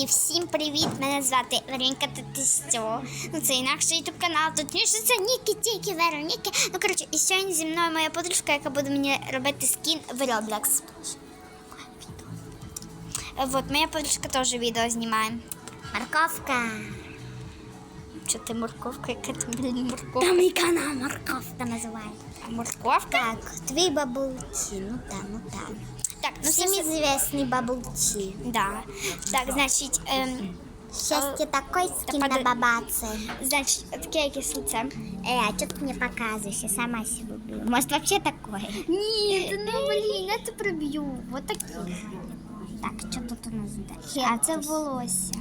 І всім привіт! Мене звати Вероніка Татистьо. Ну це інакший ютуб канал. Тут ніж це Ніки, тільки Вероніки. Ну коротше, і сьогодні зі мною моя подружка, яка буде мені робити скін в Roblox. Вот, моя подружка теж відео знімає. Морковка. Що ти морковка? Яка ти, блін, морковка? Там мій канал Морковка називається. А морковка? Так, твій бабулці, ну там, ну там. Так, ну Всім всім известні бабулці. Да. Так, значить, ем, Щастя такой скин на поди- бабаці. значить, таке якесь лице. Э, а что ты мне показываешь? Я сама себе люблю. Может, вообще такое? Ні, ну блін, я це приб'ю. Вот такі. Так, что тут у нас? Да? А це волосся.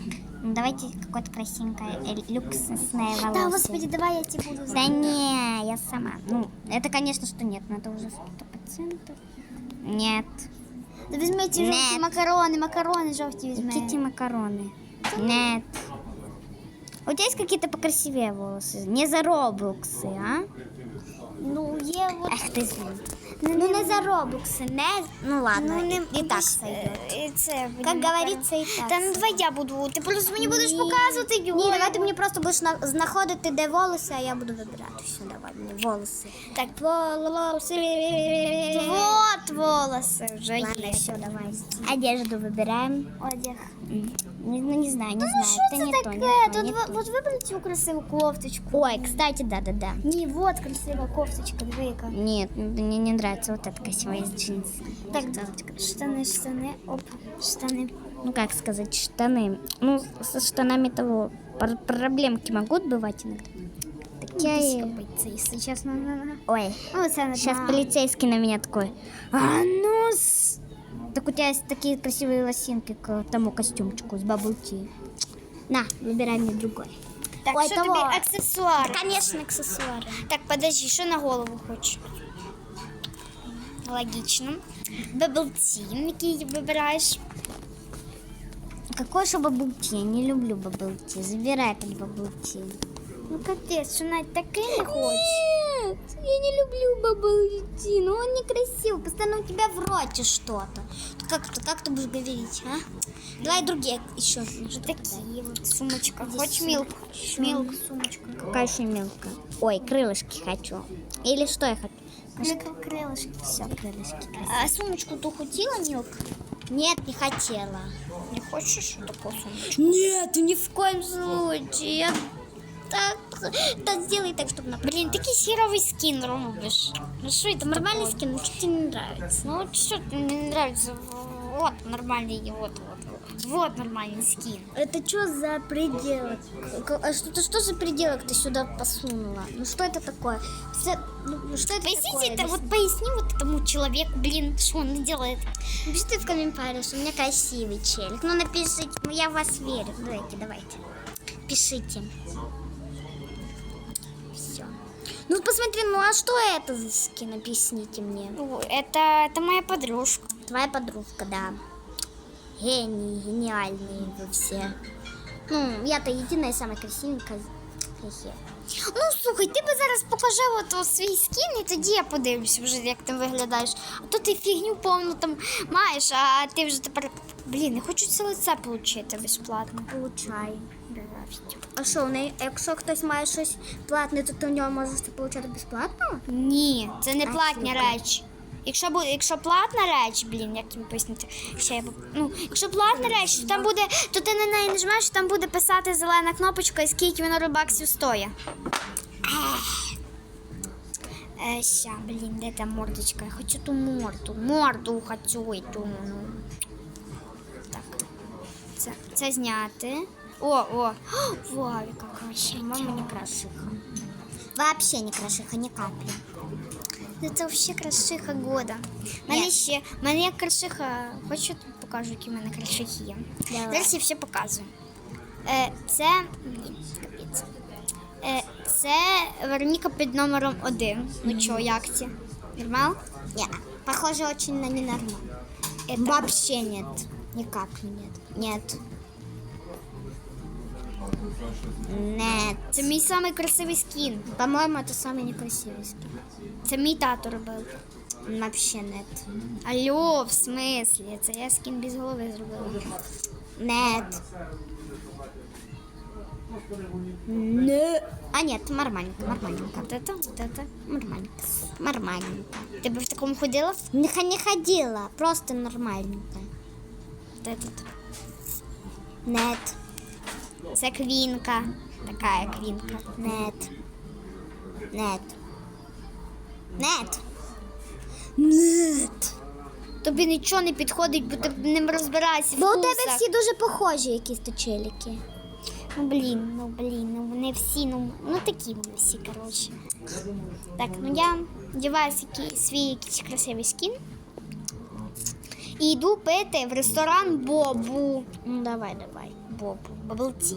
Ну, давайте какое-то красивенькое, э, люксусное волосся. Да, господи, давай я тебе буду Да не, я сама. Ну, это, конечно, что нет, но это уже сто процентов. Нет. Да візьми ті жовті Нет. макарони, макарони жовті візьми. Какие эти макароны? Нет. У тебя есть какие-то покрасивее волосы? Не за роблоксы, а? Ну, є от... Эх ты злый. Ну, не за роблоксы, не... Ну ладно, Ну, не, и, и так десь, сойдет. е, і це, блін, Как макарони. говорится, и так. Та ну давай я буду, ти просто мені будеш Ні. показувати його. Ні, давай ти мені просто будеш на- знаходити, де волоси, а я буду вибирати. Все, давай мені волоси. Так, Волоси. вот волоси вже Ладно, є. все, давай. Одежду выбираем. Одяг. Не, ну, не знаю, не Ну знаю. що это це не то, таке? не то, Тут не во- то. от вибери цю красиву кофточку. Ой, кстати, да-да-да. Ні, вот красива кофточка, диви яка. Нет, мне не нравится вот эта красивая из джинсы. Так, штани, штани, оп, штани. Ну, как сказать, штаны. Ну, со штанами того пр- проблемки могут бывать иногда. Такие... Це, якщо чесно. Ой, Ну, не сейчас знаю. полицейский на меня такой. А ну с... Так у тебя есть такие красивые лосинки к тому костюмчику с бабульки. На, выбирай мне другой. Так, Ой, що того. тобі аксесуари? Конечно, аксессуары. Так, подожди, що на голову хочеш? Логічно. Беблтін, який вибираєш. Какой же бабульки? Я не люблю бабульки. Забирай этот бабульки. Ну капець, що навіть такий не хочеш. Нет, я не люблю бабульки. Ну он некрасивый. Постоянно у тебя в роте что-то. Как ты, как ты будешь говорить, а? Давай другие еще. Що такі от сумочка. Здесь Хоч сумка. мілку. Мілку сумочка. Какая еще мелкая? Ой, крылышки хочу. Или что я хочу? Мілка крилишки. Все, крылышки красивые. А сумочку ту хотіла мілка? Нет, не хотела. Не хочеш таку сумочку? Нет, ни в коем случае. Я так, так сделай так, чтобы на Блін, такий сіровий скін робиш. Ну що це Нормальный скин, но что тебе не нравится? Ну вот что мне не нравится. вот нормальный, вот, вот, вот нормальный скин. Это что за предел? А что, ты что за пределок ты сюда посунула? Ну что это такое? Ну, ну что это Поясните такое? это, вот поясни вот этому человеку, блин, что он делает. Напишите в комментариях, что у меня красивый челик. Ну напишите, ну я в вас верю. Давайте, давайте. Пишите. Все. Ну посмотри, ну а что это за скин? Объясните мне. Это, это моя подружка. Твоя подружка, да. Гении, гениальные вы все. Ну, я-то единая самая красивенькая. Хе-хе. Ну, слухай, ти би зараз покажи от, свій скін, і тоді я подивлюся вже, як ти виглядаєш. А то ти фігню повну там маєш, а ти вже тепер. Блін, не хочу це лице отримати безплатно. Получай. А що, у неї, якщо хтось має щось платне, то ти в нього можеш це отримати безплатно? Ні, це не платні речі. Якщо буде, якщо платна реч, блін, як їм пояснити, ще я ну, якщо платна реч, то там буде, то ти на неї нажмеш, там буде писати зелена кнопочка, і скільки вона робаксів стоїть. Е, ща, блін, де та мордочка? Я хочу ту морду. Морду хочу і ту. Ну. Так. Це, це зняти. О, о. Вау, яка красива. Мама не крашиха. Вообще не крашиха, ни капли. Ну, Це взагалі крашиха года. Мене ще, мене як крашиха, хочу покажу, які в мене крашихи є. Зараз я все показую. Е, це. Капець. Е, це Вероніка під номером один. Ну чо, як це? Нормал? Не, похоже очень на ненормально. Это- Вообще нет. Ни капли нет. Нет. Нет. Це мій самий красивий скін. По-моему, это самый некрасивый скин. Це мій тато робив. Вообще нет. Алло, в смислі? Це я скін без голови зробила. Нет. Не. А нет, нормальненько, нормальненько. Вот это, вот это. Нормальненько. Нормальненько. Ти би в такому ходила? Не, х- не ходила, просто нормальненько. Вот этот. Нет. Це квінка. Така квінка. Нет. Нет. Нет. Нет. Тобі нічого не підходить, бо ти не розбираєшся в Бо у тебе вкусах. всі дуже похожі якісь то челіки. Ну блін, ну блін, ну вони всі, ну, ну такі вони всі, коротше. Так, ну я вдіваю свій якийсь красивий скін. І йду пити в ресторан Бобу. Ну давай, давай. Бобу, баблці.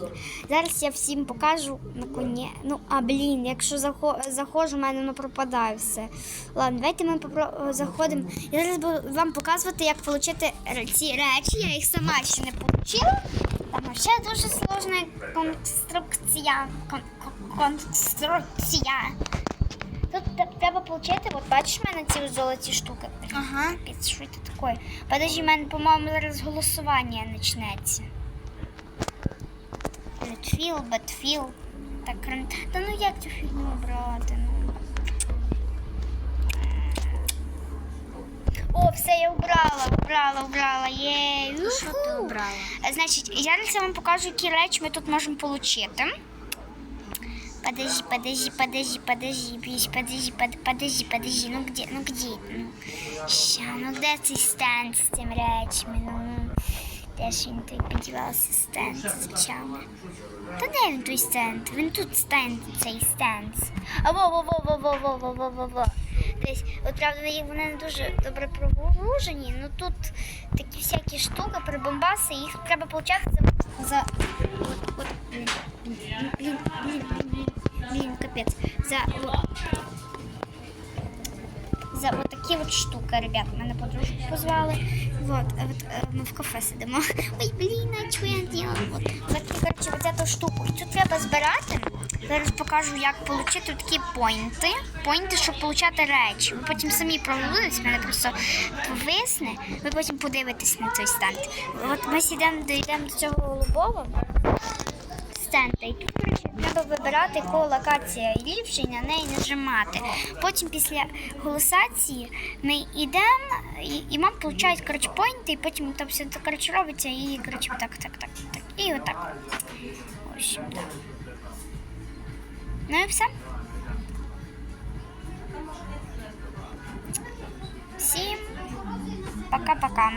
Зараз я всім покажу на коні. Ну, а блін, якщо захо- заходжу, в мене воно пропадає все. Ладно, давайте ми попро- заходимо. Я зараз буду вам показувати, як отримати ці речі. Я їх сама ще не отримала. Там ще дуже сложна конструкція. Кон- кон- конструкція. Тут треба отримати, от бачиш в мене ці золоті штуки. Ага. Що це таке? Подожди, в мене, по-моєму, зараз голосування почнеться. Бетфіл, бетфіл. Так, кран- Та ну як цю фігню брати? Ну. О, все, я убрала, убрала, убрала. Є. Що ти обрала? Значить, я зараз вам покажу, які речі ми тут можемо отримати. Подожди, подожди, подожди, подожди, бись, подожди, под, подожди, подожди, ну где, ну где, ну, ща, ну де цей стенд з цим речами, ну, де ж він той подівався стенд з? Та де він той стенд? Він тут стенд, цей стенд. А во, во, во, во, во, во, во, во, во, во. Десь, от правда, вони не дуже добре прогружені, ну тут такі всякі штуки, прибомбаси, їх треба получати за, за от, от, блін, блін, блін, блін, блін, блін, капець, за, от, за от такі от штуки, ребят, мене подружку позвали. Вот, а от, е, ми в кафе сидимо. Ой, блін, а чого я діла? От, от, коротше, от цю штуку. Цю треба збирати. Зараз покажу, як отримати такі поінти. Поінти, щоб отримати речі. Ви потім самі провалились, мене просто повисне. Ви потім подивитесь на цей стенд. От ми сідемо, дійдемо до цього голубого стенда. І тут, треба вибирати, яка локація ліпша на неї нажимати. Потім після голосації ми йдемо і, і нам получають коротше, і потім там все коротше, робиться і коротше, так, так, так, так. І отак. Общем, так. Ну і все. Всім пока-пока.